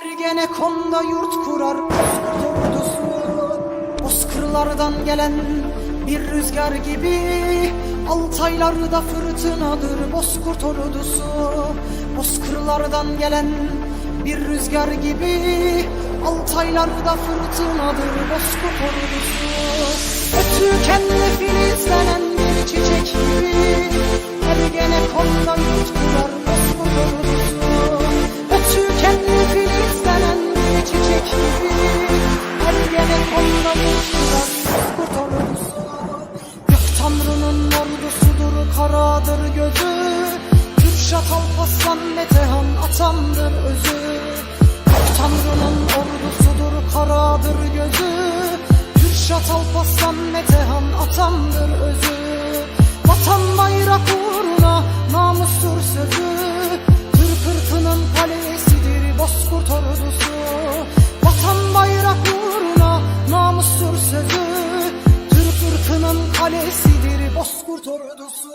Ergenekon'da yurt kurar Bozkurt ordusu. Bozkırlardan gelen bir rüzgar gibi Altaylarda fırtınadır Bozkurt ordusu. Bozkırlardan gelen bir rüzgar gibi Altaylarda fırtınadır Bozkurt ordusu. Ötükenle filizlenen karadır gözü. Kürşat Alparslan Metehan atamdır özü. Gök Tanrı'nın ordusudur karadır gözü. Kürşat Alparslan Metehan atamdır özü. Vatan bayrak uğruna namustur sözü. Türk ırkının kalesidir Bozkurt ordusu. Vatan bayrak uğruna namustur sözü. Türk ırkının kalesidir Bozkurt ordusu